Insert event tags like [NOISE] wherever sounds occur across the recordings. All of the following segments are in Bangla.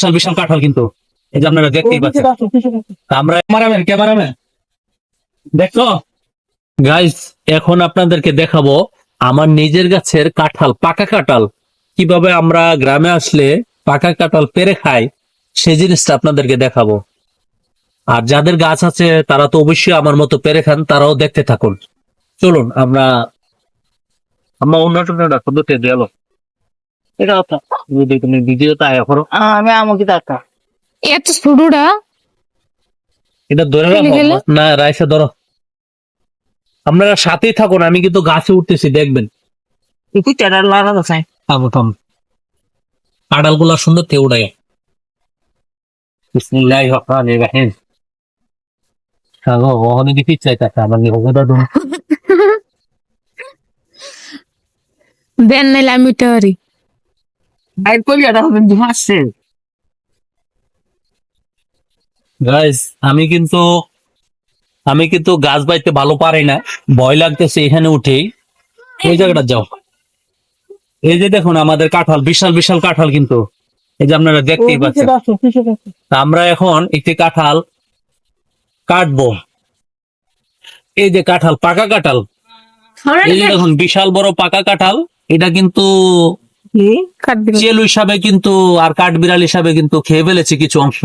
বিশাল বিশাল কাঁঠাল কিন্তু। এই যে আপনারা দেখতেই পাচ্ছেন। আমরা ক্যামেরাম্যান ক্যামেরাম্যান দেখো? গাইস এখন আপনাদেরকে দেখাবো আমার নিজের গাছের কাঁঠাল পাকা কাঁঠাল। কীভাবে আমরা গ্রামে আসলে পাকা কাঁঠাল পেরে খাই সেই জিনিসটা আপনাদেরকে দেখাবো। আর যাদের গাছ আছে তারা তো অবশ্যই আমার মতো পেরে খান তারাও দেখতে থাকুন। চলুন আমরা আমরা অন্য পদ্ধতি দিয়ালো। এটা কথা। যদি তুমি ভিডিওটা আয়া করো। আমি আমাকে দেখা এত ছোটটা এটা ধরে রাখো। না রাইসে ধরো। আপনারা সাথেই থাকুন আমি কিন্তু গাছে উঠতেছি দেখবেন। একটু টেরা লাগা আছে থামো থাম। কাঁঠালগুলা সুন্দর তে উড়াই রহিম। ওখানে কি থাকে ওটা [LAUGHS] দেন নাইলে আমি উঠতে পারি। বাইর করি এটা হবে গাইস আমি কিন্তু আমি কিন্তু গাছ বাইতে ভালো পারি না। ভয় লাগতেছে এখানে উঠেই। ওই জায়গাটা যাও। এই যে দেখুন আমাদের কাঁঠাল বিশাল বিশাল কাঁঠাল কিন্তু। এই যে আপনারা দেখতেই পাচ্ছেন। আমরা এখন একটি কাঁঠাল কাটবো। এই যে কাঁঠাল পাকা কাঁঠাল। এই যে দেখুন বিশাল বড় পাকা কাঁঠাল। এটা কিন্তু চেলু হিসাবে কিন্তু আর কাঠ বিড়াল হিসাবে কিন্তু খেয়ে ফেলেছে কিছু অংশ।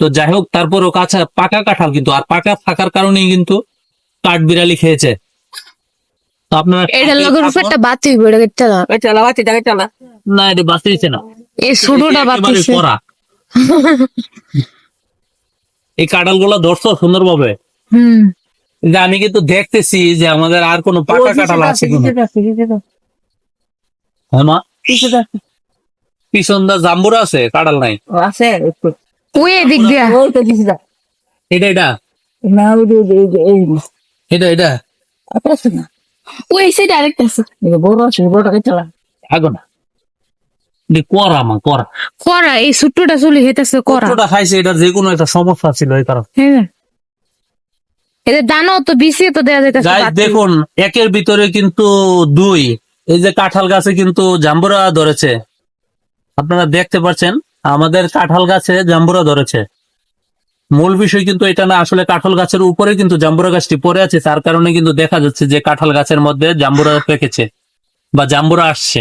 তো যাই হোক তারপরও কাঁচা পাকা কাঁঠাল কিন্তু আর পাকা থাকার কারণেই কিন্তু কাঠ বিড়ালি খেয়েছে। তো আপনারা এটার লগের উপর একটা বাতি বেড়ে গেছে না। এটা এই ছোটটা কাঁঠালগুলা ধরছো হুম। আমি কিন্তু দেখতেছি যে আমাদের আর কোনো পাকা কাঁঠাল আছে কিনা। হ্যাঁ মা? পিছন দা জাম্বুরা আছে কাঁঠাল নাই। আছে একটু। ওই এদিক দিয়া। ওই তো দিছি এটা এটা। না ওই যে এই যে। এটা এটা। আছে না? ওই সে ডাইরেক্ট আছে। বড় আছে বড়টাকে চালা আগো না। করা মা করা। করা এই ছোট্টটা চলে হেতেছে করা। কতটা খাইছে এটা যে কোনো একটা সমস্যা ছিল এই কারণে। হ্যাঁ। এদের দানাও তো বিছিয়ে তো দেওয়া যাইতেছে দেখুন একের ভিতরে কিন্তু দুই। এই যে কাঁঠাল গাছে কিন্তু জাম্বুরা ধরেছে। আপনারা দেখতে পাচ্ছেন আমাদের কাঁঠাল গাছে জাম্বুরা ধরেছে। মূল বিষয় কিন্তু এটা না আসলে কাঁঠাল গাছের উপরে কিন্তু জাম্বুরা গাছটি পড়ে আছে তার কারণে কিন্তু দেখা যাচ্ছে যে কাঁঠাল গাছের মধ্যে জাম্বুরা পেকেছে বা জাম্বুরা আসছে।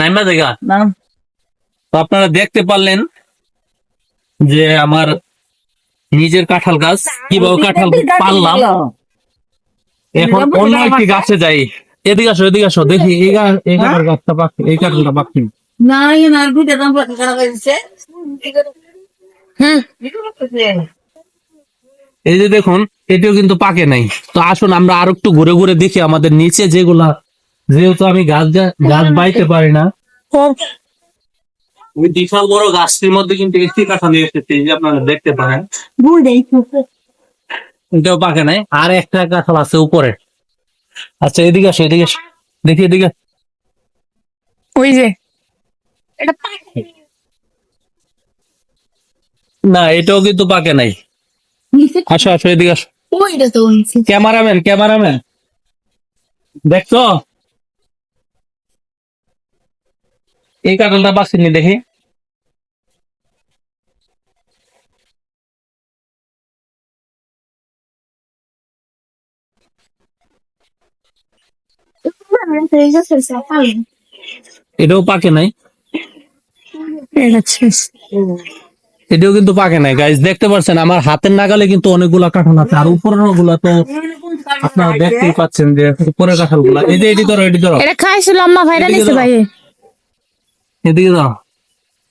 নাইমা জায়গা তো আপনারা দেখতে পারলেন যে আমার নিজের কাঁঠাল গাছ কীভাবে কাঁঠাল পারলাম। এখন অন্য একটি গাছে যাই। এদিকে আসো এদিকে আসো দেখি এই গা- এই কাঁঠাল গাছটা পাচ্ছি এই কাঁঠালটা পাচ্ছি না এই যে দেখুন এটিও কিন্তু পাকে নাই। তো আসুন আমরা আর একটু ঘুরে ঘুরে দেখি আমাদের নিচে যেগুলা। যেহেতু আমি গাছ গাছ বাইতে পারি না। ওই বিশাল বড় গাছটির মধ্যে কিন্তু একটি কাঁঠাল নিয়ে এসেছি এই যে আপনারা দেখতে পারেন। এটাও পাকে নাই। আর একটা কাঁঠাল আছে উপরে। আচ্ছা এদিকে আসো এদিকে আসো। দেখি এদিকে। ওই যে। এটা না এটাও কিন্তু পাকে নাই। আসো আসো এদিকে আসো। ওইটা তো ক্যামেরাম্যান ক্যামেরাম্যান। দেখছ? এই কাঁঠালটা বাঁচিনি দেখি। এটাও পাকে নাই? এটাও কিন্তু পাকে নাই গাইজ দেখতে পাচ্ছেন আমার হাতের নাগালে কিন্তু অনেকগুলা কাঁঠাল আছে আর উপরেরগুলা তো আপনারা দেখতেই পাচ্ছেন যে উপরের কাঁঠালগুলা এই যে এটি ধরো এটি ধরো। এটা খাইছিল আম্মা ভাইরা নিছে ভাই। এদিকে ধরো।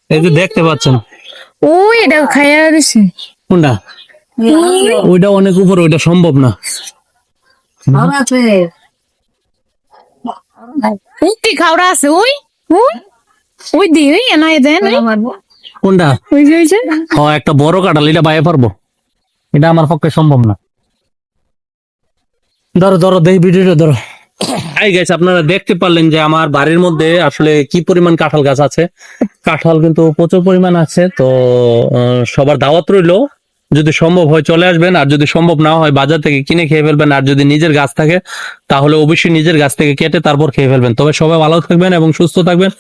এই যে দেখতে পাচ্ছেন। ওই এটা খাইয়া দিছে। কোনটা? ওইটা অনেক উপরে ওইটা সম্ভব না। ভালো আছে। উক্তি খাওয়া আছে। ওই ওই ওই দি ওই না দেন কোনটা? ওই যে ওই যে। ও একটা বড় কাঁঠাল এটা বাইরে পারব? এটা আমার পক্ষে সম্ভব না। ধরো ধরো দেখি ভিডিওটা ধরো। হাই গাইস আপনারা দেখতে পারলেন যে আমার বাড়ির মধ্যে আসলে কি পরিমাণ কাঁঠাল গাছ আছে। কাঁঠাল কিন্তু প্রচুর পরিমাণ আছে তো সবার দাওয়াত রইল। যদি সম্ভব হয় চলে আসবেন, আর যদি সম্ভব না হয় বাজার থেকে কিনে খেয়ে ফেলবেন, আর যদি নিজের গাছ থাকে, তাহলে অবশ্যই নিজের গাছ থেকে কেটে তারপর খেয়ে ফেলবেন। তবে সবাই ভালো থাকবেন এবং সুস্থ থাকবেন।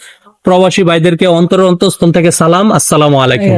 প্রবাসী ভাইদেরকে অন্তর অন্তঃস্থল থেকে সালাম। আসসালামু আলাইকুম।